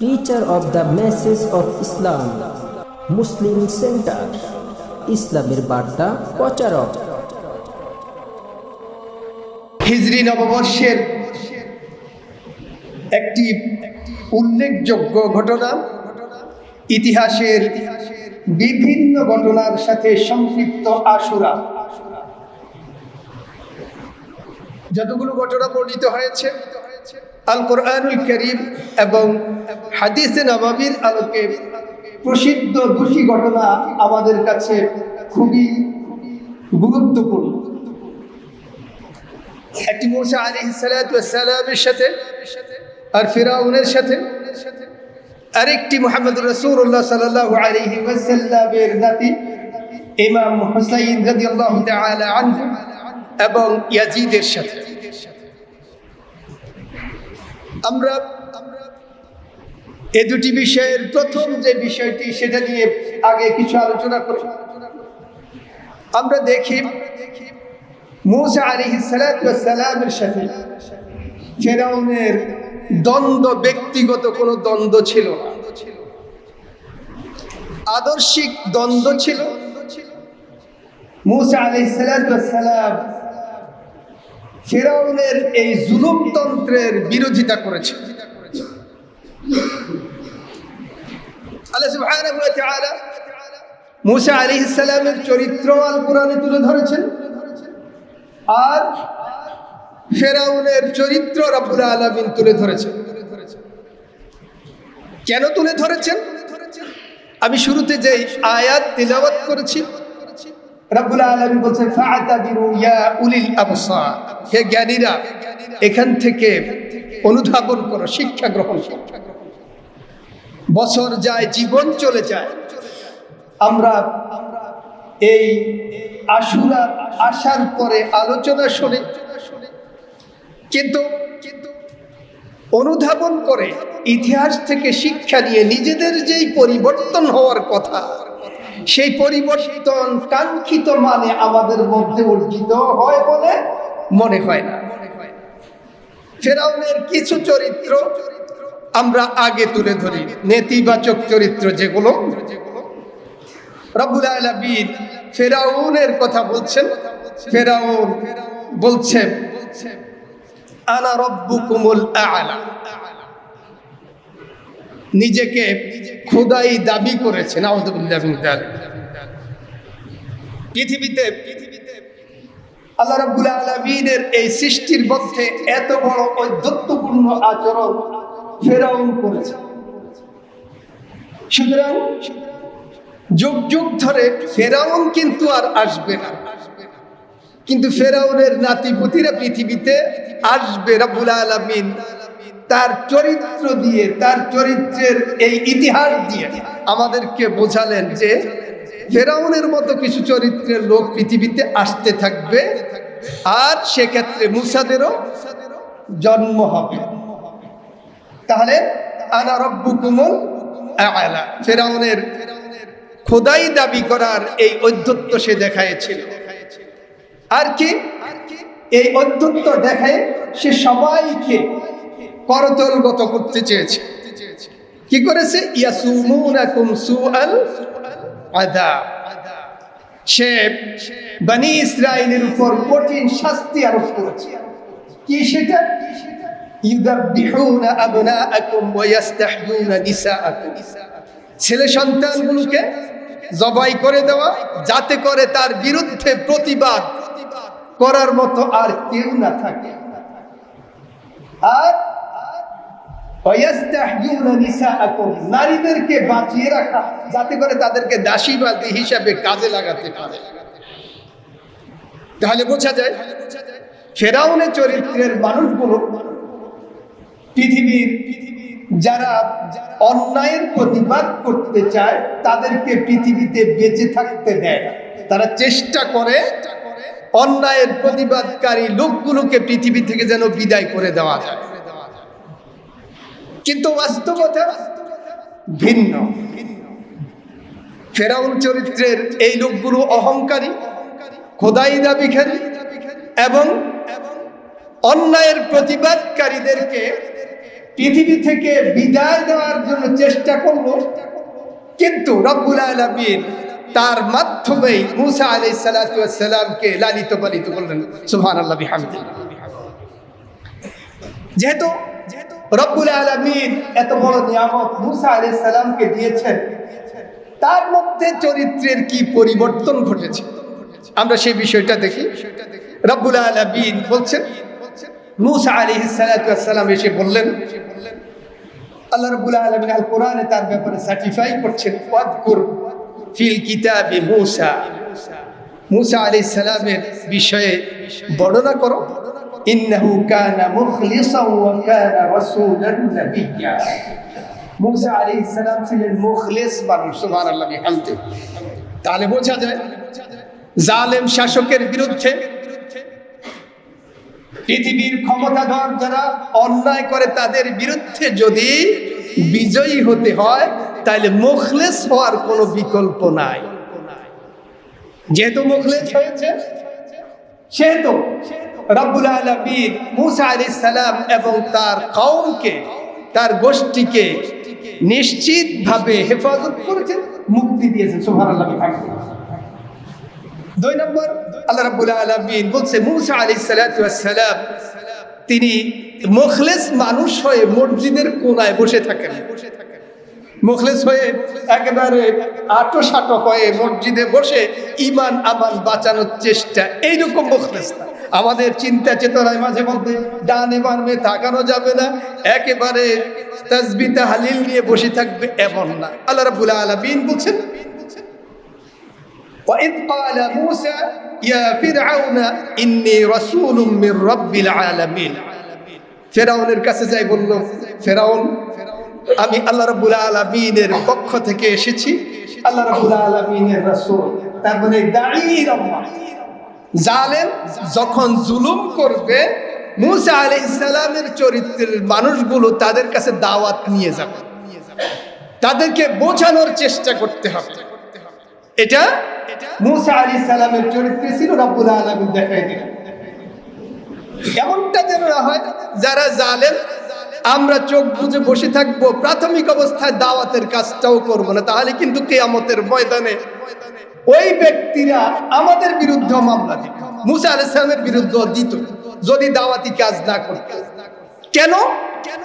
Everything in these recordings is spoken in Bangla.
Preacher of the message of Islam Muslim centre ইসলামের বার্তা প্রচারক হিজরি নববর্ষের একটি উল্লেখযোগ্য ঘটনা, ইতিহাসের বিভিন্ন ঘটনার সাথে সম্পৃক্ত আশুরা। যতগুলো ঘটনা বর্ণিত হয়েছে আল কোরআনুল করিম এবং হাদিসে নবাবির আলোকে প্রসিদ্ধ দোষী ঘটনা আমাদের কাছে খুবই গুরুত্বপূর্ণ। একটি মূসা আলী সালামের সাথে আর ফিরাউনের সাথে। আরেকটি মোহাম্মদ রসুল্লাহ সাল্লাহ আলহি ওয়াসাল্লামের নাতি ইমাম হুসাইন রাদিয়াল্লাহু তাআলা আনহু এবং ইয়াজিদের সাথে। আমরা এ দুটি বিষয়ের প্রথম যে বিষয়টি, সেটা নিয়ে আগে কিছু আলোচনা করি। আমরা দেখি সাথে দ্বন্দ্ব, ব্যক্তিগত কোনো দ্বন্দ্ব ছিল না। আদর্শিক দ্বন্দ্ব ছিল। মুসা আলী সালাম ফেরাউনের এই জুলুমতন্ত্রের বিরোধিতা করেছে। আল্লাহ সুবহানাহু ওয়া তাআলা মুসা আলাইহিস সালামের চরিত্র আল কোরআনে তুলে ধরেছেন। আর ফেরাউনের চরিত্র রব্বুল আলামিন তুলে ধরেছেন। কেন তুলে ধরেছেন? আমি শুরুতে যেই আয়াত তিলাওয়াত করেছি রব্বুল আলামিন বলছেন হে জ্ঞানীরা, এখান থেকে অনুধাবন করো, শিক্ষা গ্রহণ বছর যায়, জীবন চলে যায়। আমরা এই আশুরা আসার পরে আলোচনা শুনে। কিন্তু অনুধাবন করে, ইতিহাস থেকে শিক্ষা নিয়ে নিজেদের যেই পরিবর্তন হওয়ার কথা সেই পরিবর্তন কাঙ্ক্ষিত মানে আমাদের মধ্যে অর্জিত হয় বলে মনে হয় না। ফেরাউনের কিছু চরিত্র আমরা আগে তুলে ধরি। নেতিবাচক চরিত্র যেগুলো। রবুল আলমিন ফেরাউনের কথা বলছেন। ফেরাউন বলছেন, আনা রব্বু কুমুল আলা। নিজেকে খোদাই দাবি করেছেন। পৃথিবীতে আল্লাহ রব্বুল আলমিনের এই সৃষ্টির মধ্যে এত বড় ঔদ্ধত্যপূর্ণ আচরণ ফেরাউন করেছে। সুতরাং যুগ যুগ ধরে ফেরাউন কিন্তু আর আসবে না। কিন্তু ফেরাউনের নাতিপুতিরা পৃথিবীতে আসবে রাবুল আলমিন। তার চরিত্র দিয়ে, তার চরিত্রের এই ইতিহাস দিয়ে আমাদেরকে বোঝালেন যে ফেরাউনের মতো কিছু চরিত্রের লোক পৃথিবীতে আসতে থাকবে আর সেক্ষেত্রে মুসাদেরও জন্ম হবে। তাহলে আনা রব্বু কুমল আলা। ফেরাউনের খোদাই দাবি করার এই অধ্যত্ব সে দেখাইছিল। আর কি? এই অধ্যত্ব দেখায় সে সবাইকে করতলগত করতে চেয়েছে। কি করেছে? সে বনি ইসরাইলের উপর কঠিন শাস্তি আরোপ করেছে। কি সেটা? ছেলে সন্তানগুলোকে জবাই করে দেওয়া, যাতে করে তার বিরুদ্ধে প্রতিবাদ করার মতো আর কেউ না থাকে। আর নারীদেরকে বাঁচিয়ে রাখা, যাতে করে তাদেরকে দাসীবাদী হিসাবে কাজে লাগাতে পারে। তাহলে বোঝা যায়, ফেরাউনের চরিত্রের মানুষগুলো পৃথিবীর যারা অন্যায়ের প্রতিবাদ করতে চায়, তাদেরকে পৃথিবীতে বেঁচে থাকতে দেয় তারা চেষ্টা করে অন্যায়ের প্রতিবাদকারী লোকগুলোকে পৃথিবী থেকে যেন বিদায় করে দেওয়া যায়। কিন্তু বাস্তবতা ভিন্ন। ফেরাউন চরিত্রের এই লোকগুলো অহংকারী, খোদাই দাবিখারী এবং অন্যায়ের প্রতিবাদকারীদেরকে পৃথিবী থেকে বিদায় দেওয়ার জন্য চেষ্টা করল। কিন্তু রব্বুল আলমিন তার মাধ্যমেই মুসা আলাই সালাতামকে লালিত পালিত করলেন। সুহান আল্লাহ যেহেতু রব্বুল আলমিন এত বড় নিয়ামত মুসা আলাই সালামকে দিয়েছেন। তার মধ্যে চরিত্রের কি পরিবর্তন ঘটেছে? আমরা সেই বিষয়টা দেখি। রব্বুল আলমিন বলছেন, মুসা আলী সালাম এসে বললেন, আল্লাহ রব্বুল আলমিন আল কোরআনে তার ব্যাপারে সার্টিফাই করছেন, ওয়াদকুর ফিল কিতাবে মুসা। মুসা আলী সালামের বিষয়ে বর্ণনা করো। ইন্নাহু কানা মুখলিসাও ওয়া কানা রাসূলান নাবিয়্যা। মুসা আলাইহিস সালাম ছিলেন মুখলিস মানুষ, সুবহানাল্লাহ, বিহামদি। তাহলে বোঝা যায়, জালেম শাসকের বিরুদ্ধে পৃথিবীর ক্ষমতাধর যারা অন্যায় করে তাদের বিরুদ্ধে যদি বিজয়ী হতে হয়, তাহলে মুখলেস হওয়ার কোনো বিকল্প নাই। যেহেতু মুখলেস হয়েছে, সেহেতু রব্বুল আলমিন মুসা আলি সালাম এবং তার কৌমকে তার গোষ্ঠীকে নিশ্চিতভাবে হেফাজত করেছেন, মুক্তি দিয়েছেন সোহান আল্লাহ দুই নম্বর, আল্লাহ রাব্বুল আলামিন বলছে, মুসা ওয়াস সালাম, তিনি মুখলেস মানুষ হয়ে মসজিদের কোনায় বসে থাকেন। মুখলেস হয়ে একেবারে আটো সাটো হয়ে মসজিদে বসে ইমান আমান বাঁচানোর চেষ্টা এইরকম মুখলেস না আমাদের চিন্তা চেতনায় মাঝে মধ্যে ডানে বামে তাকানো যাবে না একেবারে তাজবিতা হালিল নিয়ে বসে থাকবে এমন না আল্লাহ রাব্বুল আলামিন বলছেন وإذ قال موسى يا فرعون إني رسول من رب العالمين ফেরাউনের কাছে যাই বলল ফেরাউন আমি আল্লাহ রাব্বুল আলামিনের পক্ষ থেকে এসেছি। আল্লাহ রাব্বুল আলামিনের রাসূল, তার মানে জালেম যখন জুলুম করবে, মুসা সালামের চরিত্রের মানুষগুলো তাদের কাছে দাওয়াত নিয়ে যাবে। তাদেরকে বোঝানোর চেষ্টা করতে হবে। এটা মুসা আলী সালামের চরিত্রে ছিল, রব্বুল আলমিন দেখাই এমনটা যেন হয়, যারা জালেন আমরা চোখ বুঝে বসে থাকব, প্রাথমিক অবস্থায় দাওয়াতের কাজটাও করব না। তাহলে কিন্তু কেয়ামতের ময়দানে ওই ব্যক্তিরা আমাদের বিরুদ্ধে মামলা দিবে। মুসা আলি সালামের বিরুদ্ধে দিত যদি দাওয়াতি কাজ না করত কেন? কেন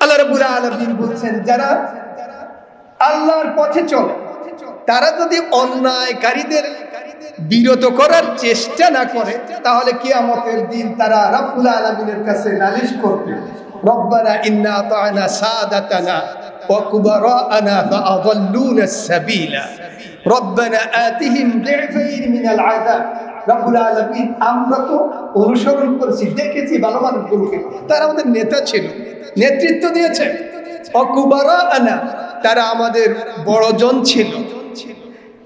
আল্লাহ রবুল আলমিন বলছেন, যারা আল্লাহর পথে চলে, তারা যদি অন্যায়কারীদের বিরত করার চেষ্টা না করে, তাহলে কিয়ামতের দিন তারা রব্বুল আলমিনের কাছে নালিশ করবে। রব্বানা ইন্না আতানা সাদাতানা ওয়া কুবারানা ফাআদাল্লুনা সাবিলা রব্বানা আতিহিম দি'ফাইন মিনাল আযাব রব্বুল আলামিন আমরা তো অনুসরণ করেছি দেখেছি ভালো মানুষগুলোকে তারা আমাদের নেতা ছিল নেতৃত্ব দিয়েছে অকুবারা আনা তারা আমাদের বড়জন ছিল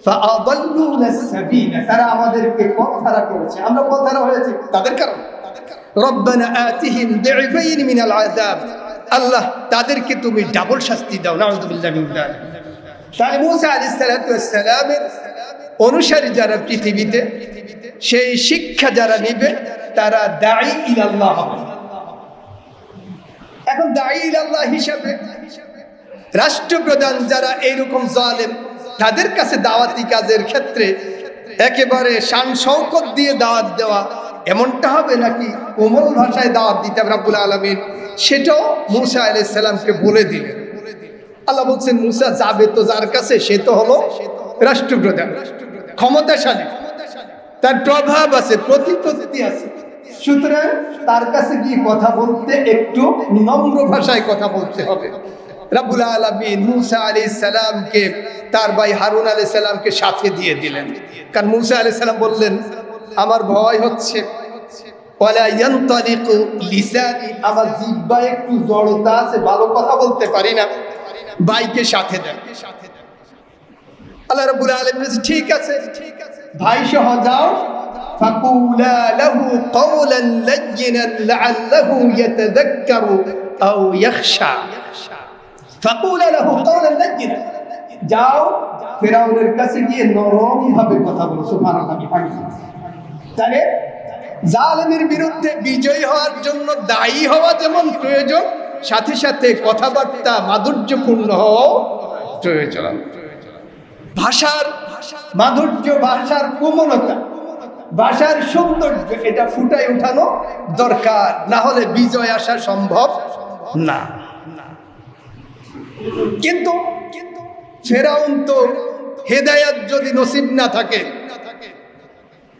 فأضلونا السبيل তারা আমাদেরকে পথহারা করেছে আমরা পথহারা হয়েছি তাদের কারণ রব্বানা আতিহিম দি'ফাইন মিনাল আযাব। আল্লাহ, তাদেরকে তুমি ডাবল শাস্তি দাও নাউযুবিল্লাহি মিন তাই মুসা আলাইহিস সালাতু অনুসারী যারা পৃথিবীতে, সেই শিক্ষা যারা নিবে, তারা দাঈ ইলাল্লাহ। এখন দাঈ ইলাল্লাহ হিসাবে রাষ্ট্রপ্রধান যারা এইরকম জালেম, তাদের কাছে দাওয়াতি কাজের ক্ষেত্রে একেবারে শান শৌকত দিয়ে দাওয়াত দেওয়া এমনটা হবে নাকি কোমল ভাষায় দাওয়াত দিতে রাব্বুল আলমিন? সেটাও মুসা আলাইহিস সালামকে বলে দিলেন। আল্লাহ বলছেন, মুসা যাবে তো যার কাছে, সে তো হলো রাষ্ট্রপ্রধান, ক্ষমতাশালী। তার প্রভাব আছে, প্রতিপত্তি আছে। সুতরাং তার কাছে গিয়ে কথা বলতে একটু নম্র ভাষায় কথা বলতে হবে। রাবুল আলমিন মুসা আলি সালামকে, তার ভাই হারুন আলি সালামকে সাথে দিয়ে দিলেন। কারণ মুসা আলি সালাম বললেন আমার ভয় হচ্ছে। আমার জিহ্বা একটু জড়তা আছে, ভালো কথা বলতে পারি না। ভাইকে সাথে আল্লাহ আলামিন বলেছে, ঠিক আছে। ভাই সহ যাও। ইয়াতাযাক্কারু আও ইয়াখশা। ফাকুলা লাহু কওলান লাজ্জিনান যাও, ফেরাউনের কাছে গিয়ে নরম ভাবে কথা বলো, সুবহানাল্লাহ তাহলে জালেমের বিরুদ্ধে বিজয়ী হওয়ার জন্য দায়ী হওয়া যেমন প্রয়োজন, সাথে সাথে কথাবার্তা মাধুর্যপূর্ণ হওয়াও প্রয়োজন। ভাষার মাধুর্য, ভাষার কোমলতা, ভাষার সৌন্দর্য, এটা ফুটাই উঠানো দরকার, না হলে বিজয় আসা সম্ভব না। কিন্তু ফেরাউন তো হেদায়াত যদি নসিব না থাকে,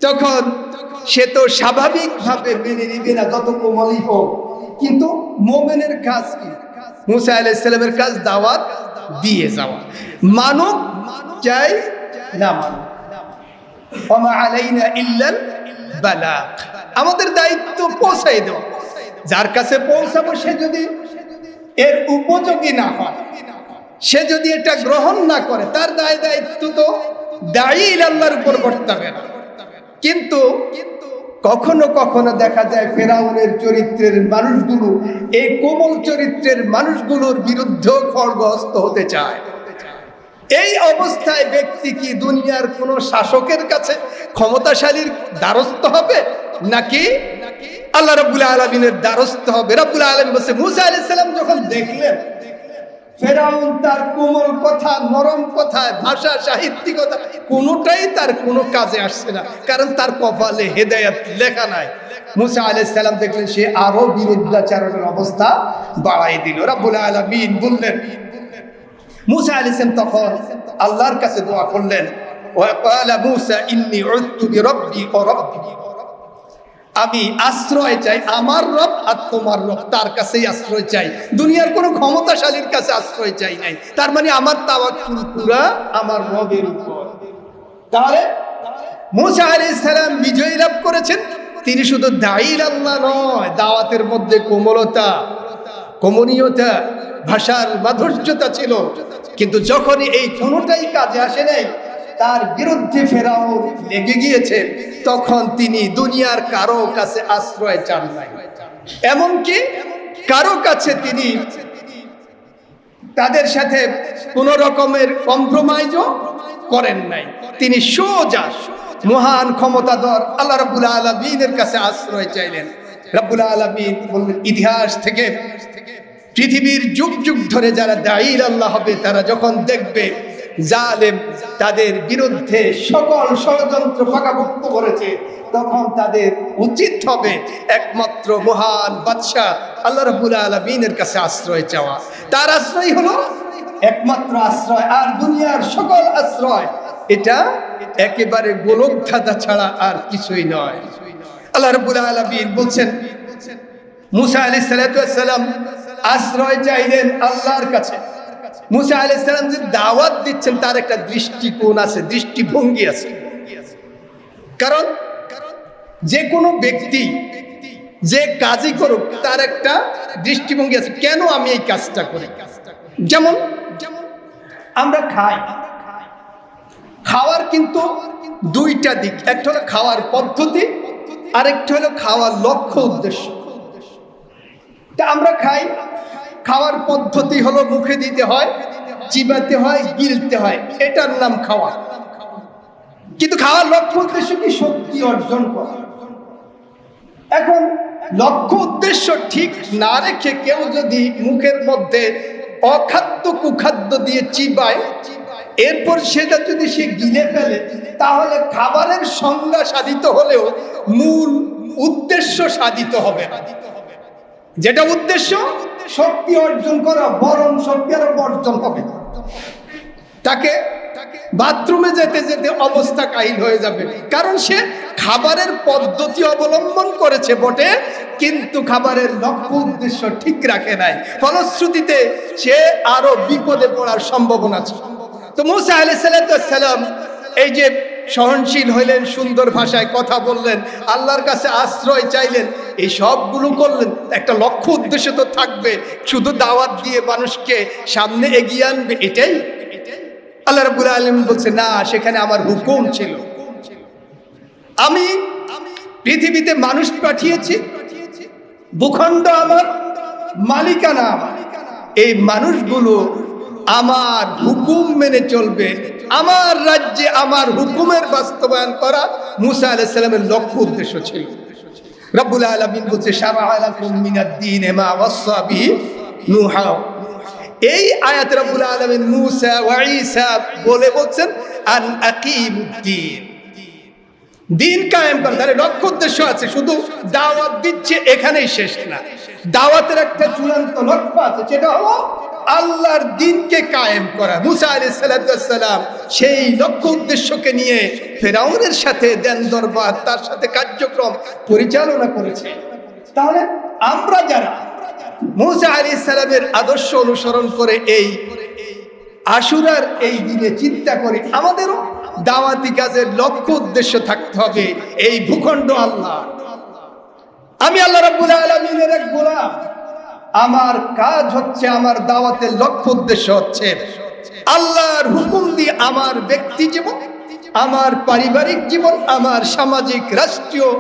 তখন সে তো স্বাভাবিকভাবে মেনে নিবে না যত কোমলই হোক। কিন্তু মোমেনের কাজ কি? মুসা আলাইসালামের কাজ দাওয়াত দিয়ে যাওয়া। মানব চাই না মানব। আমাদের দায়িত্ব পৌঁছাই দেওয়া। যার কাছে পৌঁছাবো সে যদি এর উপযোগী না হয়, সে যদি এটা গ্রহণ না করে, তার দায় দায়িত্ব তো দায়ী আল্লাহর উপর বর্তাবে না। কিন্তু কখনো কখনো দেখা যায় ফেরাউনের চরিত্রের মানুষগুলো, এই কোমল চরিত্রের মানুষগুলোর বিরুদ্ধেও খড়গহস্ত হতে চায়। এই অবস্থায় ব্যক্তি কি দুনিয়ার কোন শাসকের কাছে ক্ষমতাশালীর দ্বারস্থ হবে? নাকি? আল্লাহ রাব্বুল আলমিনের দ্বারস্থ হবে। রাব্বুল আলম বলছে, মুসা আলাইহিস সালাম যখন দেখলেন ফেরাউন তার কোমল কথা, নরম কথায় ভাষা, সাহিত্যিকতা, কোনোটাই তার কোনো কাজে আসছে না। কারণ তার কপালে হেদায়াত লেখা নাই। মুসা আলাই সালাম দেখলেন, সে আরও বিরুদ্ধাচারণের অবস্থা বাড়াই দিল। রাব্বুল আলামিন বললেন, মুসা আলি সালাম তখন আল্লাহর কাছে দোয়া করলেন, ওয়া ক্বালা মুসা ইন্নী উযতু বিরব্বি ওয়া আমি আশ্রয় চাই, আমার রব আর তোমার রব, তার কাছেই আশ্রয় চাই। দুনিয়ার কোনো ক্ষমতাশালীর কাছে আশ্রয় চাই নাই। তার মানে আমার তাওয়াক্কুল আমার রবের উপর। তাহলে মুসা আলাইহিস সালাম বিজয় লাভ করেছেন। তিনি শুধু দায়ীর আল্লাহ নয়, দাওয়াতের মধ্যে কোমলতা, কমনীয়তা, ভাষার মাধুর্যতা ছিল। কিন্তু যখনই এই কোনোটাই কাজে আসে নাই তার বিরুদ্ধে ফেরাও লেগে গিয়েছে, তখন তিনি দুনিয়ার কারও কাছে আশ্রয় চান নাই। এমনকি কারও কাছে তিনি তাদের সাথে কোন রকমের কম্প্রোমাইজও করেন নাই। তিনি সোজা মহান ক্ষমতাধর আল্লাহ রাব্বুল আলমিনের কাছে আশ্রয় চাইলেন। রাব্বুল আলমিন ইতিহাস থেকে পৃথিবীর যুগ যুগ ধরে যারা দায়ীর আল্লাহ হবে, তারা যখন দেখবে জালেম তাদের বিরুদ্ধে সকল ষড়যন্ত্র পাকাভুক্ত করেছে, তখন তাদের উচিত হবে একমাত্র মহান বাদশাহ আল্লাহ রবুল আলমিনের কাছে আশ্রয় চাওয়া। তার আশ্রয় হলো একমাত্র আশ্রয় আর দুনিয়ার সকল আশ্রয়। এটা একেবারে গোলক ধাঁধা ছাড়া আর কিছুই নয়। আল্লাহ রবুল আলমিন বলছেন, মুসা আলি সালাম আশ্রয় চাইলেন আল্লাহর কাছে। মুসা আলি সাল্লাম যে দাওয়াত দিচ্ছেন, তার একটা দৃষ্টিকোণ আছে, দৃষ্টিভঙ্গি আছে। কারণ যে কোনো ব্যক্তি যে কাজই করুক, তার একটা দৃষ্টিভঙ্গি আছে, কেন আমি এই কাজটা করি? যেমন, আমরা খাই। খাওয়ার কিন্তু দুইটা দিক, একটা হলো খাওয়ার পদ্ধতি, আরেকটা হলো খাওয়ার লক্ষ্য উদ্দেশ্য। তা আমরা খাই খাওয়ার পদ্ধতি হলো মুখে দিতে হয়, চিবাতে হয়, গিলতে হয়। এটার নাম খাওয়া। কিন্তু খাওয়ার লক্ষ্য উদ্দেশ্য কি? শক্তি অর্জন করা। এখন লক্ষ্য উদ্দেশ্য ঠিক না রেখে কেউ যদি মুখের মধ্যে অখাদ্য কুখাদ্য দিয়ে চিবায়, এরপর সেটা যদি সে গিলে ফেলে, তাহলে খাবারের সংজ্ঞা সাধিত হলেও মূল উদ্দেশ্য সাধিত হবে যেটা উদ্দেশ্য শক্তি অর্জন করা বরং শক্তি আরও বর্জন হবে। তাকে বাথরুমে যেতে যেতে অবস্থা কাহিল হয়ে যাবে। কারণ সে খাবারের পদ্ধতি অবলম্বন করেছে বটে, কিন্তু খাবারের লক্ষ্য উদ্দেশ্য ঠিক রাখে নাই। ফলশ্রুতিতে সে আরও বিপদে পড়ার সম্ভাবনা আছে। তো মুসা আলি সালাম এই যে সহনশীল হইলেন, সুন্দর ভাষায় কথা বললেন, আল্লাহর কাছে আশ্রয় চাইলেন এই সবগুলো করলেন একটা লক্ষ্য উদ্দেশ্য তো থাকবে। শুধু দাওয়াত দিয়ে মানুষকে সামনে এগিয়ে আনবে, এটাই আল্লাহ রাবুল আলম বলছে, না, সেখানে আমার হুকুম ছিল। আমি পৃথিবীতে মানুষ পাঠিয়েছি, ভূখণ্ড আমার, মালিকানা এই মানুষগুলো আমার হুকুম মেনে চলবে। আমার রাজ্যে আমার হুকুমের বাস্তবায়ন করা মুসা আলাইসাল্লামের লক্ষ্য উদ্দেশ্য ছিল। রব্বুল আলমিন বলছে এই আয়াত রাব্বুল আলামিন বলে বলছেন দিন কায়েম করা তাহলে লক্ষ্য উদ্দেশ্য আছে, শুধু দাওয়াত দিচ্ছে এখানেই শেষ না। দাওয়াতের একটা চূড়ান্ত লক্ষ্য আছে যেটা হলো আল্লাহর দিনকে কায়েম করা। মুসা সালাম সেই লক্ষ্য উদ্দেশ্যকে নিয়ে ফেরাউনের সাথে দেন দরবার, তার সাথে কার্যক্রম পরিচালনা করেছে। তাহলে আমরা যারা মুসা আলাইহিস সালামের আদর্শ অনুসরণ করে এই আশুরার এই দিনে চিন্তা করি, আমাদেরও দাওয়াতি কাজের লক্ষ্য উদ্দেশ্য থাকতে হবে। এই ভূখণ্ড আল্লাহ। আমি আল্লাহ রাব্বুল আলামিনের এক গোলাম। আমার কাজ হচ্ছে, আমার দাওয়াতের লক্ষ্য উদ্দেশ্য হচ্ছে আল্লাহর হুকুম দিয়ে আমার ব্যক্তি জীবন, আমার পারিবারিক জীবন, আমার সামাজিক, রাষ্ট্রীয়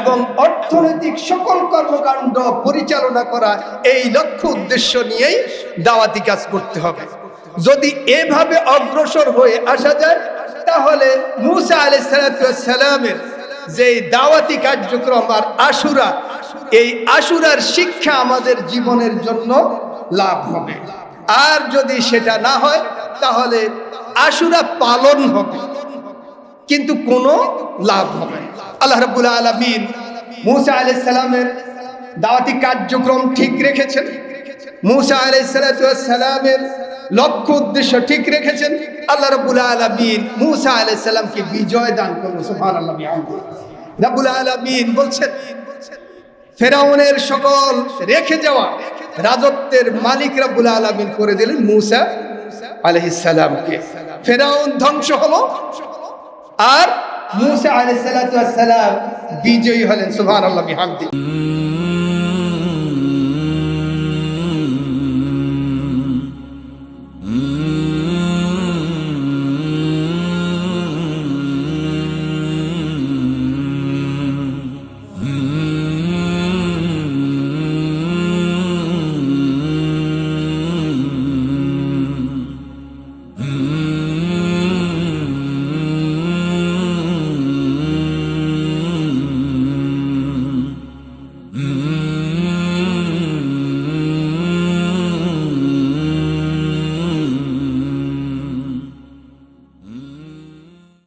এবং অর্থনৈতিক সকল কর্মকাণ্ড পরিচালনা করা এই লক্ষ্য উদ্দেশ্য নিয়েই দাওয়াতি কাজ করতে হবে। যদি এভাবে অগ্রসর হয়ে আসা যায়, তাহলে মুসা আলাই সালামের যে দাওয়াতি কার্যক্রম আর আশুরা এই আশুরার শিক্ষা আমাদের জীবনের জন্য লাভ হবে। আর যদি সেটা না হয়, তাহলে আশুরা পালন হবে, কিন্তু কোনো লাভ হবে। আল্লাহ রাব্বুল আলামিন মুসা আলাইহিস সালামের দাওয়াতি কার্যক্রম ঠিক রেখেছেন। মুসা আলাইহিস সালামের লক্ষ্য উদ্দেশ্য ঠিক রেখেছেন। আল্লাহ রাব্বুল আলামিন মুসা আলাইহিস সালামকে বিজয় দান সুবহানাল্লাহ বিহামদিহি রাব্বুল আলামিন বলছেন ফেরাউনের সকল রেখে যাওয়া রাজত্বের মালিক রাবুল আলমিন করে দিলেন মুসা আলহিসামকে ফেরাউন ধ্বংস হলো আর মুসা আলহিসাম বিজয়ী হলেন, সুবহানাল্লাহ, বিহামদিহি।